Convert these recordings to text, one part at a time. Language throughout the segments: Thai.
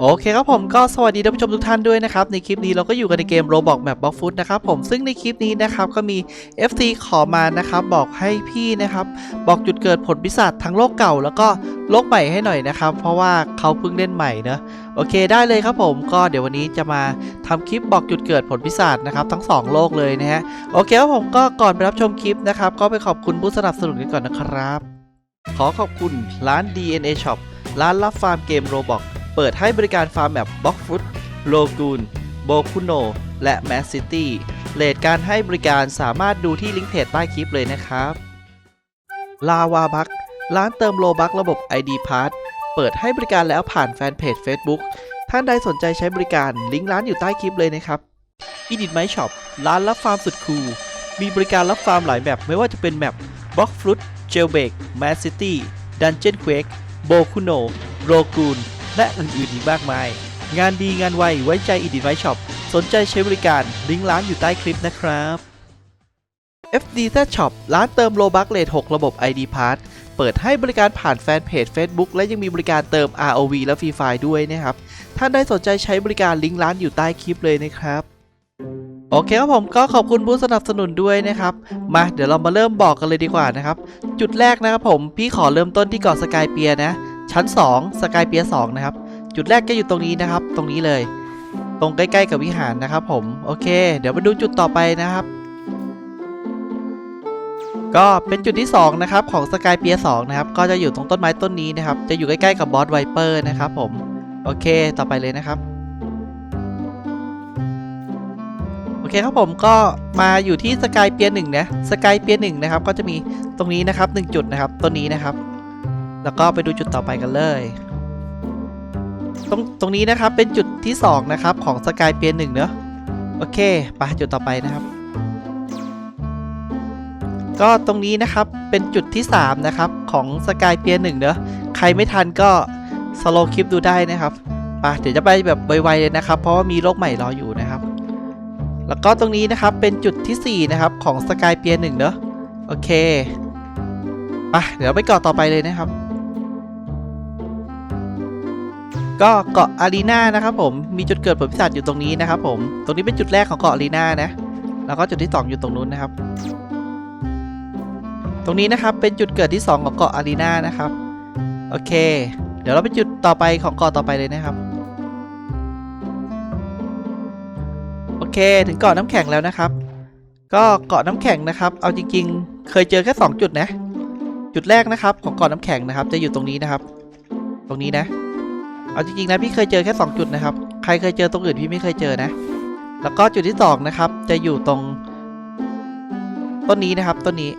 โอเคครับผมก็สวัสดีท่านผู้ชมทุกท่านด้วยนะครับ ในคลิปนี้เราก็อยู่กันในเกม Roblox Map Box Food นะครับผมซึ่งในคลิปนี้นะครับก็มี FC ขอมานะครับบอกให้พี่นะครับบอกจุดเกิดผลพิศาจทั้งโลกเก่า แล้วก็โลกใหม่ให้หน่อยนะครับ เพราะว่าเขาเพิ่งเล่นใหม่เนอะโอเคได้เลยครับผมก็เดี๋ยววันนี้จะมาทำคลิปบอกจุดเกิดผลพิศาจนะครับทั้งสองโลกเลยนะฮะโอเคครับผมก็ก่อนไปรับชมคลิปนะครับก็ไปขอบคุณผู้สนับสนุนกันก่อนนะครับ ขอขอบคุณร้าน DNA Shop ร้านรับฟาร์มเกม Roblox เปิดให้บริการฟาร์มแบบบล็อกฟุตโลกูนโบคุโน และแมสซิตี้เลทการให้บริการสามารถดูที่ลิงก์เพจใต้คลิปเลยนะครับ ลาวาบักร้านเติมโลบักระบบ ID Pass เปิดให้บริการแล้วผ่านแฟนเพจ Facebook ท่านใดสนใจใช้บริการลิงก์ร้านอยู่ใต้คลิปเลยนะครับ e d i t My Shop ร้านรับฟาร์มสุดคูลมีบริการรับฟาร์มหลายแบบไม่ว่าจะเป็นแมปบล็อกฟลุตเจลเบกแมสซิตี้ดันเจียนเควกโบคุโนโรกูน และอื่นๆอีกมากมาย งานดีงานไวไว้ใจอีดิไวช็อปสนใจใช้บริการลิงก์ร้านอยู่ใต้คลิปนะครับ FDZ Shop ร้านเติมโลบักเลท6ระบบ ID Pass เปิดให้บริการผ่านแฟนเพจ Facebook และยังมีบริการเติม ROV และ Free Fire ด้วยนะครับ ท่านได้สนใจใช้บริการลิงก์ร้านอยู่ใต้คลิปเลยนะครับ โอเคครับผมก็ขอบคุณผู้สนับสนุนด้วยนะครับ มาเดี๋ยวเรามาเริ่มบอกกันเลยดีกว่านะครับ จุดแรกนะครับผม พี่ขอเริ่มต้นที่เกาะสกายเปียนะ ชั้น 2 สกายเปีย2นะครับ จุดแรกก็อยู่ตรงนี้นะครับ ตรงนี้เลย ตรงใกล้ ๆ กับวิหารนะครับผม โอเค เดี๋ยวมาดูจุดต่อไปนะครับ ก็เป็นจุดที่ 2 นะครับ ของสกายเปีย2นะครับ ก็จะอยู่ตรงต้นไม้ต้นนี้นะครับ จะอยู่ใกล้ ๆ กับบอสไวเปอร์นะครับผม โอเค ต่อไปเลยนะครับโอเคครับผมก็มาอยู่ที่สกายเปียหนึ่งนะสกายเปียหนึ่งนะครับก็จะมีตรงนี้นะครับหนึ่งจุดนะครับต้นนี้นะครับ แล้วก็ไปดูจุดต่อไปกันเลย ตรงตรงนี้นะครับเป็นจุดที่ 2 นะครับ ของสกายเปียหนึ่งเนอะโอเคไปจุดต่อไปนะครับ ก็ตรงนี้นะครับเป็นจุดที่ 3 นะครับ ของสกายเปียหนึ่งเนอะใครไม่ทันก็สโลคลิปดูได้นะครับไปเดี๋ยวจะไปแบบไวๆเลยนะครับ เพราะว่ามีโลกใหม่รออยู่นะครับ แล้วก็ตรงนี้นะครับเป็นจุดทีสี่4 นะครับของสกายเปียหนึ่งเนอะโอเคไปเดี๋ยวไปเกาะต่อไปเลยนะครับ ก็เกาะอารีนานะครับผมมีจุดเกิดผลพิศาจอยู่ตรงนี้นะครับผมตรงนี้เป็นจุดแรกของเกาะอารีนานะแล้วก็จุดที่ 2 อยู่ตรงนู้นนะครับ ตรงนี้นะครับเป็นจุดเกิดที่ 2 ของเกาะอารีนานะครับโอเค เดี๋ยวเราไปจุดต่อไปของเกาะต่อไปเลยนะครับโอเคถึงเกาะน้ำแข็งแล้วนะครับ ก็เกาะน้ำแข็งนะครับ เอาจริง ๆ เคยเจอแค่ 2 จุดนะ จุดแรกนะครับ ของเกาะน้ำแข็งนะครับ จะอยู่ตรงนี้นะครับ ตรงนี้นะ เอาจริงๆนะพี่เคยเจอแค่ 2 จุดนะครับ ใครเคยเจอตรงอื่นพี่ไม่เคยเจอนะ แล้วก็จุดที่ 2 นะครับ จะอยู่ตรง ต้นนี้นะครับต้นนี้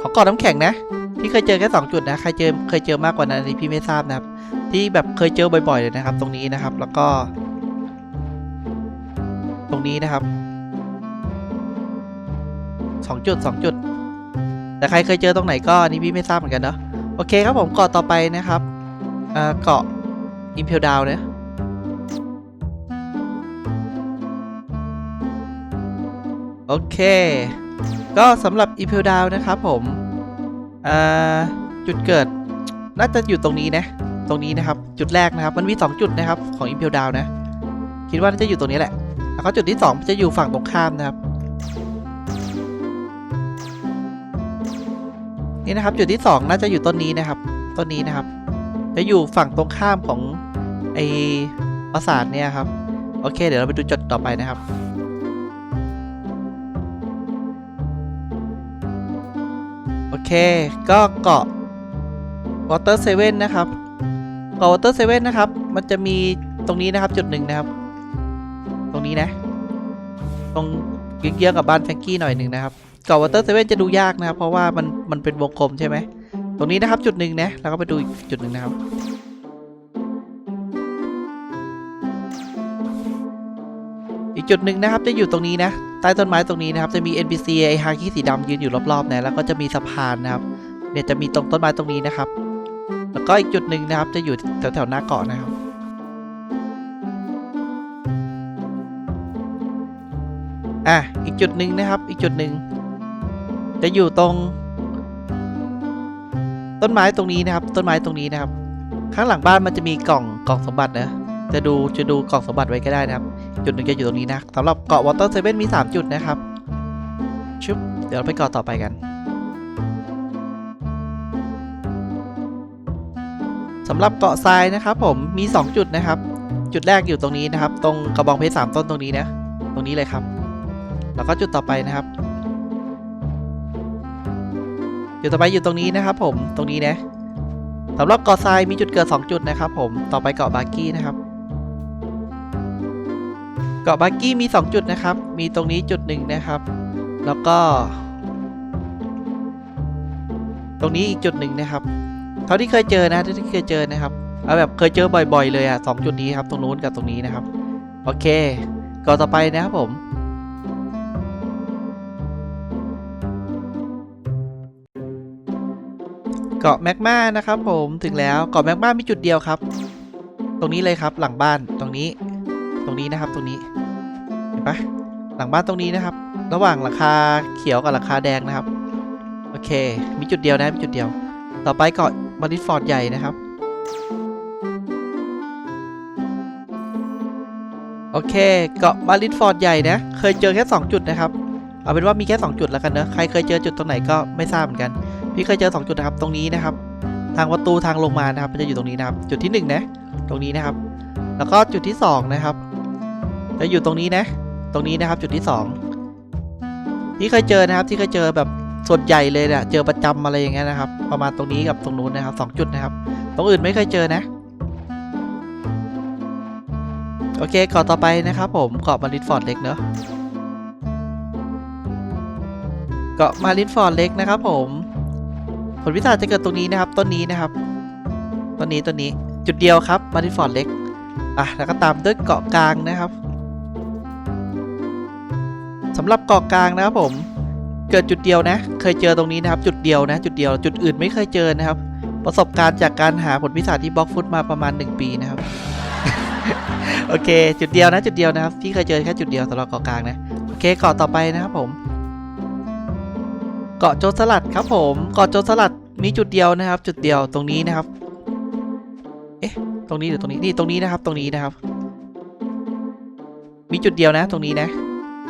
ของกาะน้ำแข็งนะพี่เคยเจอแค่ 2 จุดนะใครเจอเคยเจอมากกว่านั้นอันนี้พี่ไม่ทราบนะครับ ที่แบบเคยเจอบ่อย ๆ เลยนะครับ ตรงนี้นะครับ แล้วก็ ตรงนี้นะครับสองจุดสองจุดแต่ใครเคยเจอตรงไหนก็นี่พี่ไม่ทราบเหมือนกันเนาะโอเคครับผมกาะต่อไปนะครับ เกาะอิมเพลดาวเนี่ยโอเค ก็สำหรับอิมเพลดาวนะครับผมจุดเกิดน่าจะอยู่ตรงนี้นะ ตรงนี้นะครับ จุดแรกนะครับ มันมี 2 จุดนะครับ ของอิมเพลดาวนะ คิดว่าน่าจะอยู่ตรงนี้แหละ แล้วก็จุดที่ 2 จะอยู่ฝั่งตรงข้ามนะครับ นี่นะครับ จุดที่ 2 น่าจะอยู่ต้นนี้นะครับ ต้นนี้นะครับ จะอยู่ฝั่งตรงข้ามของไอปราสาทเนี่ยครับ โอเค เดี๋ยวเราไปดูจุดต่อไปนะครับโอเค ก็เกาะ Water Seven นนะครับเกาะ Water Seven นนะครับ มันจะมีตรงนี้นะครับจุดหนึ่งนะครับ ตรงนี้นะ ตรงเยื้องๆกับบ้านแฟงกี้หน่อยหนึ่งนะครับเกาะวอเตอร์เซเว่นจะดูยากนะครับ เพราะว่ามันมันเป็นวงกลมใช่ไหม รงนี้นะครับจุดหนึ่งนะแล้วก็ไปดูอีกจุดหนึ่งนะครับอีกจุดหนึ่งนะครับจะอยู่ตรงนี้นะใต้ต้นไม้ตรงนี้นะครับจะมี NPC ไอฮาคิสีดำยืนอยู่รอบๆนะแล้วก็จะมีสะพานนะครับเนี่ยจะมีตรงต้นไม้ตรงนี้นะครับ แล้วก็อีกจุดหนึ่งนะครับจะอยู่แถวๆหน้าเกาะนะครับอะอีกจุดหนึ่งนะครับ อีกจุดหนึ่งจะอยู่ตรง ต้นไม้ตรงนี้นะครับ ต้นไม้ตรงนี้นะครับ ข้างหลังบ้านมันจะมีกล่องกล่องสมบัตินะจะดูจะดูกล่องสมบัติไว้ก็ได้นะครับ จุดหนึ่งจะอยู่ตรงนี้นะสำหรับเกาะวอเตอร์เซเว่นมี 3 จุดนะครับชุบเดี๋ยวเราไปเกาะต่อไปกันสำหรับเกาะทรายนะครับ ผมมี 2 จุดนะครับ จุดแรกอยู่ตรงนี้นะครับ ตรงกระบองเพชรสามต้นตรงนี้นะ ตรงนี้เลยครับ แล้วก็จุดต่อไปนะครับ จุดต่อไปอยู่ตรงนี้นะครับผมตรงนี้นะสำหรับเกาะทรายมีจุดเกิด 2 จุดนะครับผมต่อไปเกาะบาร์กี้นะครับ เกาะบาร์กี้มี 2 จุดนะครับ มีตรงนี้จุดหนึ่งนะครับ แล้วก็ ตรงนี้อีกจุดหนึ่งนะครับ เท่าที่เคยเจอนะเท่าที่เคยเจอนะครับเอาแบบเคยเจอบ่อย ๆ เลยอะสองจุดนี้ครับตรงนู้นกับตรงนี้นะครับ โอเคเกาะต่อไปนะครับผม เกาะแมกมานะครับผมถึงแล้วเกาะแมกมามีจุดเดียวครับ ตรงนี้เลยครับหลังบ้านตรงนี้ ตรงนี้นะครับตรงนี้เห็นปะหลังบ้านตรงนี้นะครับ ระหว่างราคาเขียวกับราคาแดงนะครับ โอเค มีจุดเดียวนะมีจุดเดียว ต่อไปเกาะมาริฟอร์ดใหญ่นะครับโอเคเกาะมาริฟอร์ดใหญ่นะ เคยเจอแค่ 2 จุดนะครับ เอาเป็นว่ามีแค่ 2 จุดแล้วกันเนอะใครเคยเจอจุดตรงไหนก็ไม่ทราบเหมือนกัน พี่เคยเจอ2จุดนะครับตรงนี้นะครับ ทางประตูทางลงมานะครับมันจะอยู่ตรงนี้นะครับ จุดที่ 1 นะ ตรงนี้นะครับ แล้วก็จุดที่ 2 นะครับ จะอยู่ตรงนี้นะ ตรงนี้นะครับจุดที่ 2 ที่เคยเจอนะครับที่เคยเจอแบบส่วนใหญ่เลยเนี่ยเจอประจำอะไรอย่างเงี้ยนะครับ ประมาณตรงนี้กับตรงนู้นนะครับสองจุดนะครับ ตรงอื่นไม่เคยเจอนะโอเคเกาะต่อไปนะครับผมเกาะมารินฟอร์ดเล็กเนอะเกาะมารินฟอร์ดเล็กนะครับผม ผลวิสาจะเกิดตรงนี้นะครับต้นนี้นะครับต้นนี้ต้นนี้จุดเดียวครับมาริฟอร์ดเล็กอะแล้วก็ตามด้วยเกาะกลางนะครับสำหรับเกาะกลางนะครับผมเกิดจุดเดียวนะ เคยเจอตรงนี้นะครับ จุดเดียวนะ จุดเดียวจุดอื่นไม่เคยเจอนะครับ ประสบการณ์จากการหาผลพิศาจที่บล็อกฟุตมาประมาณ 1 ปีนะครับโอเค จุดเดียวนะ จุดเดียวนะครับ ที่เคยเจอแค่จุดเดียวสำหรับเกาะกลางนะโอเคเกาะต่อไปนะครับผม เกาะโจรสลัดครับผมเกาะโจรสลัดมีจุดเดียวนะครับ จุดเดียวตรงนี้นะครับ เอ๊ะ ตรงนี้หรือตรงนี้นี่ตรงนี้นะครับ ตรงนี้นะครับ มีจุดเดียวนะ ตรงนี้นะ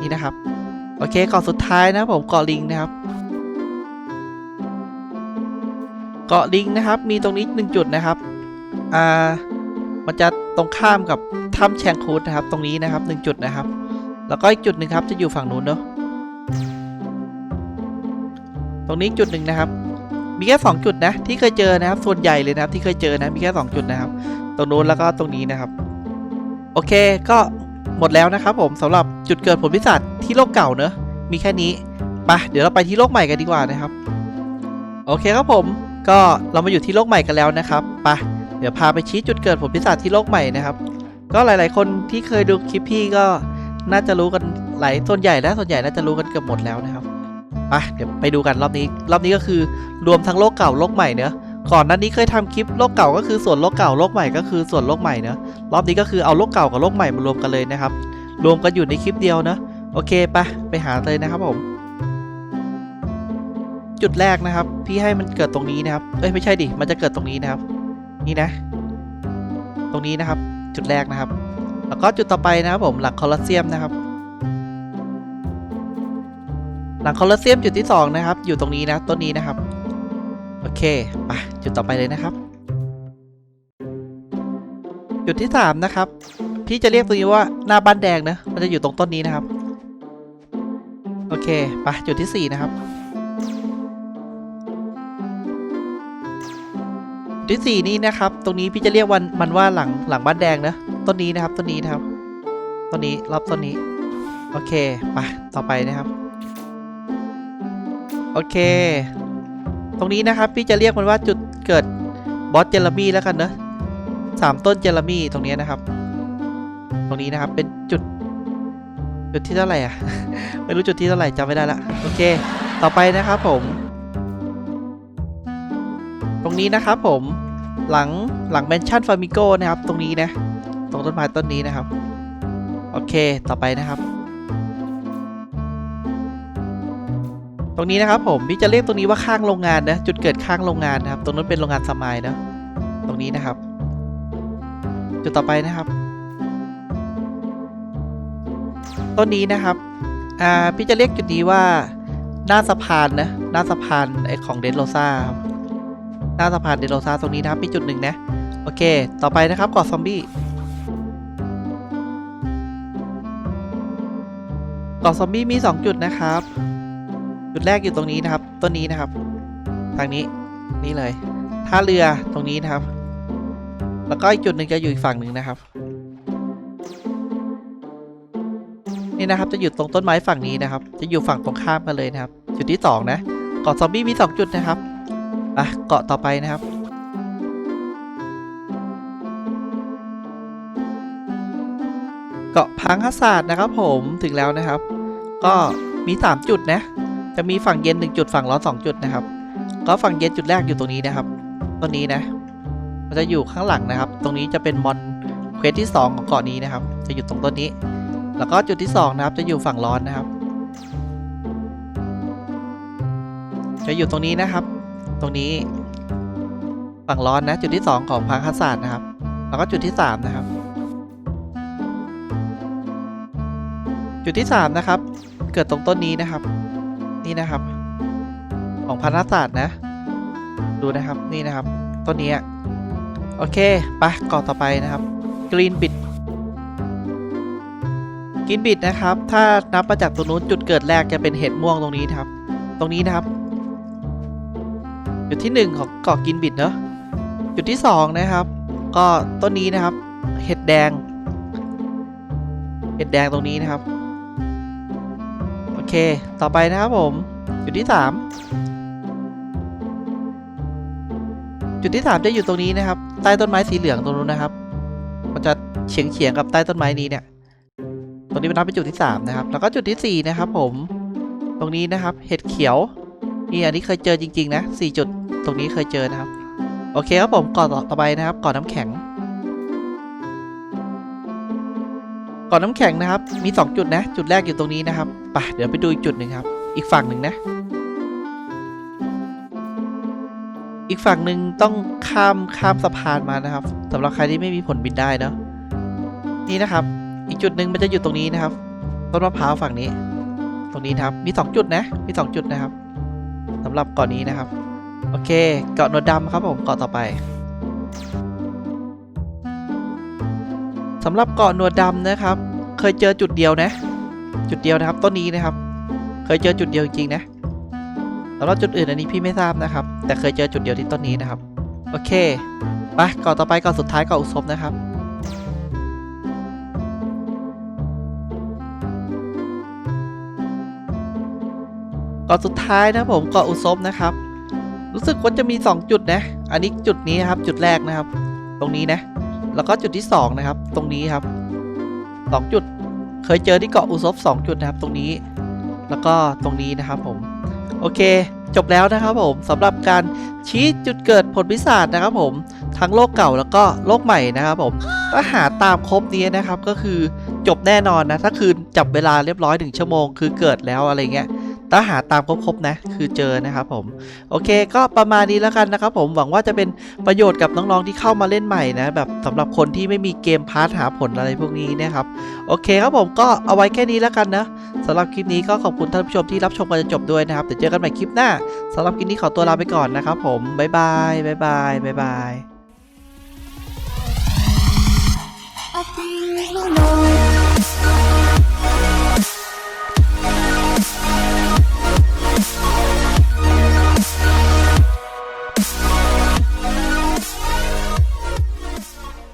นี่นะครับ โอเคเกาะสุดท้ายนะผมเกาะลิงนะครับเกาะลิงนะครับ มีตรงนี้หนึ่งจุดนะครับ อ่า มันจะตรงข้ามกับถ้ำแชงคูดนะครับ ตรงนี้นะครับหนึ่งจุดนะครับ แล้วก็อีกจุดหนึ่งครับจะอยู่ฝั่งนู้นเนาะ ตรงนี้จุดหนึ่งนะครับ มีแค่สองจุดนะที่เคยเจอนะครับ ส่วนใหญ่เลยนะครับที่เคยเจอนะมีแค่สองจุดนะครับ ตรงนู้นแล้วก็ตรงนี้นะครับ โอเคก็หมดแล้วนะครับ ผมสำหรับจุดเกิดผลพิศาจที่โลกเก่าเนอะมีแค่นี้ไปเดี๋ยวเราไปที่โลกใหม่กันดีกว่านะครับ โอเคครับผมก็เรามาอยู่ที่โลกใหม่กันแล้วนะครับไปเดี๋ยวพาไปชี้จุดเกิดผลพิศาจที่โลกใหม่นะครับ ก็หลาย ๆ คนที่เคยดูคลิปพี่ก็น่าจะรู้กันหลายส่วนใหญ่และส่วนใหญ่น่าจะรู้กันเกือบหมดแล้วนะครับ ไปเดี๋ยวไปดูกันรอบนี้ รอบนี้ก็คือรวมทั้งโลกเก่าโลกใหม่เนอะก่อนหน้านี้เคยทำคลิปโลกเก่าก็คือส่วนโลกเก่าโลกใหม่ก็คือส่วนโลกใหม่เนอะรอบนี้ก็คือเอาโลกเก่ากับโลกใหม่มารวมกันเลยนะครับ รวมกันอยู่ในคลิปเดียวนะโอเคไปไปหาเลยนะครับผมจุดแรกนะครับ พี่ให้มันเกิดตรงนี้นะครับ เอ้ยไม่ใช่ดิ มันจะเกิดตรงนี้นะครับ นี่นะ ตรงนี้นะครับ จุดแรกนะครับ แล้วก็จุดต่อไปนะครับผมหลังคอลอสเซียมนะครับ หลังคอลอสเซียมจุดที่สองนะครับ อยู่ตรงนี้นะต้นนี้นะครับ โอเคไปจุดต่อไปเลยนะครับ จุดที่สามนะครับ พี่จะเรียกตรงนี้ว่าหน้าบ้านแดงนะมันจะอยู่ตรงต้นนี้นะครับ โอเคไปจุดที่สี่นะครับ จุดที่สี่นี้นะครับ ตรงนี้พี่จะเรียกวันมันว่าหลังหลังบ้านแดงนะต้นนี้นะครับต้นนี้นะครับต้นนี้รอบต้นนี้ โอเคไปต่อไปนะครับ โอเค ตรงนี้นะครับพี่จะเรียกมันว่าจุดเกิดบอสเจลามี่แล้วกันเนอะสามต้นเจลามี่ตรงนี้นะครับ ตรงนี้นะครับเป็นจุด จุดที่เท่าไหร่อะ ไม่รู้จุดที่เท่าไหร่จำไม่ได้ละโอเค ต่อไปนะครับผม ตรงนี้นะครับผมหลังหลังแมนชั่นฟามิโก้นะครับ ตรงนี้นะ ตรงต้นไม้ต้นนี้นะครับ โอเค ต่อไปนะครับ ตรงนี้นะครับผมพี่จะเรียกตรงนี้ว่าข้างโรงงานนะจุดเกิดข้างโรงงานนะครับ ตรงนั้นเป็นโรงงานสมายนะตรงนี้นะครับ จุดต่อไปนะครับต้นนี้นะครับอ่าพี่จะเรียกจุดนี้ว่าหน้าสะพานนะหน้าสะพานไอของเดนโรซาครับหน้าสะพานเดนโรซาตรงนี้นะครับมีจุดหนึ่งนะโอเค ต่อไปนะครับกาะซอมบี้กาะซอมบี้มี 2 จุดนะครับ จุดแรกอยู่ตรงนี้นะครับ ต้นนี้นะครับ ทางนี้นี่เลยท่าเรือตรงนี้นะครับ แล้วก็อีกจุดหนึ่งจะอยู่อีกฝั่งหนึ่งนะครับ นี่นะครับจะอยู่ตรงต้นไม้ฝั่งนี้นะครับ จะอยู่ฝั่งตรงข้ามกันเลยนะครับ จุดที่สองนะเกาะซอมบี้มีสองจุดนะครับอะเกาะต่อไปนะครับเกาะพังฮัสซาดนะครับผมถึงแล้วนะครับ ก็มี 3 จุดนะ จะมีฝั่งเย็น1จุดฝั่งร้อน2จุดนะครับ ก็ฝั่งเย็นจุดแรกอยู่ตรงนี้นะครับต้นนี้นะ มันจะอยู่ข้างหลังนะครับ ตรงนี้จะเป็นมอนเควสที่ 2 ของเกาะนี้นะครับ จะอยู่ตรงต้นนี้ แล้วก็จุดที่ 2 นะครับ จะอยู่ฝั่งร้อนนะครับ จะอยู่ตรงนี้นะครับ ตรงนี้ฝั่งร้อนนะ จุดที่ 2 ของพังฮัสซาดนะครับ แล้วก็จุดที่ 3 นะครับ จุดที่ 3 นะครับ เกิดตรงต้นนี้นะครับ นี่นะครับ ของพันธศาสตร์นะ ดูนะครับนี่นะครับต้นนี้โอเคไปก่อต่อไปนะครับกรีนบิดกรีนบิดนะครับ ถ้านับมาจากตรงนู้นจุดเกิดแรกจะเป็นเห็ดม่วงตรงนี้นะครับ ตรงนี้นะครับ จุดที่ 1 ของเกาะกินบิดเนอะจุดที่ 2 นะครับ ก็ต้นนี้นะครับ เห็ดแดง เห็ดแดงตรงนี้นะครับ เค ต่อไปนะครับผม จุดที่ 3 จุดที่ 3 จะอยู่ตรงนี้นะครับ ใต้ต้นไม้สีเหลืองตรงนู้นนะครับ มันจะเฉียงเฉียงกับใต้ต้นไม้นี้เนี่ย ตรงนี้เป็นนับเป็นจุดที่ 3 นะครับ แล้วก็จุดที่ 4 นะครับผม ตรงนี้นะครับ เห็ดเขียว นี่อันนี้เคยเจอจริง ๆ นะ4จุด ตรงนี้เคยเจอนะครับ โอเคครับผม ก่อนต่อไปนะครับ ก่อนน้ำแข็ง ก่อนน้ำแข็งนะครับ มี 2 จุดนะ จุดแรกอยู่ตรงนี้นะครับไปเดี๋ยวไปดูอีกจุดหนึ่งครับ อีกฝั่งหนึ่งนะ อีกฝั่งหนึ่งต้องข้ามข้ามสะพานมานะครับสำหรับใครที่ไม่มีผลบินได้เนอะนี่นะครับ อีกจุดหนึ่งมันจะอยู่ตรงนี้นะครับต้นมะพร้าวฝั่งนี้ ตรงนี้นะครับ มี 2 จุดนะ มี 2 จุดนะครับสำหรับเกาะนี้นะครับ โอเค เกาะหนวดดำครับผมเกาะต่อไป สำหรับเกาะหนวดดำนะครับ เคยเจอจุดเดียวนะ จุดเดียวนะครับต้นนี้นะครับ เคยเจอจุดเดียวจริงๆนะสำหรับจุดอื่นอันนี้พี่ไม่ทราบนะครับ แต่เคยเจอจุดเดียวที่ต้นนี้นะครับ โอเคไปเกาะต่อไปเกาะสุดท้ายเกาะอุศบนะครับเกาะสุดท้ายนะผมเกาะอุศบนะครับ รู้สึกว่าจะมี 2 จุดนะ อันนี้จุดนี้นะครับจุดแรกนะครับ ตรงนี้นะ แล้วก็จุดที่ 2 นะครับ ตรงนี้ครับ 2 จุด เคยเจอที่เกาะอุซบ2จุดนะครับ ตรงนี้ แล้วก็ตรงนี้นะครับผม โอเค จบแล้วนะครับผมสำหรับการชี้จุดเกิดผลพิศาจนะครับผม ทั้งโลกเก่าแล้วก็โลกใหม่นะครับผมถ้าหาตามครบนี้นะครับก็คือจบแน่นอนนะ ถ้าคือจับเวลาเรียบร้อยหนึ่งชั่วโมง คือเกิดแล้วอะไรเงี้ย ถ้าหาตามครบๆนะ คือเจอนะครับผม โอเค ก็ประมาณนี้แล้วกันนะครับผม หวังว่าจะเป็นประโยชน์กับน้องๆที่เข้ามาเล่นใหม่นะ แบบสำหรับคนที่ไม่มีเกมพาร์ทหาผลอะไรพวกนี้นะครับ โอเคครับผมก็เอาไว้แค่นี้แล้วกันนะสำหรับคลิปนี้ก็ขอบคุณท่านผู้ชมที่รับชมกันจนจบด้วยนะครับ เดี๋ยวเจอกันใหม่คลิปหน้าสำหรับคลิปนี้ขอตัวลาไปก่อนนะครับผมบ๊ายบายบ๊ายบายบ๊ายบาย I think you know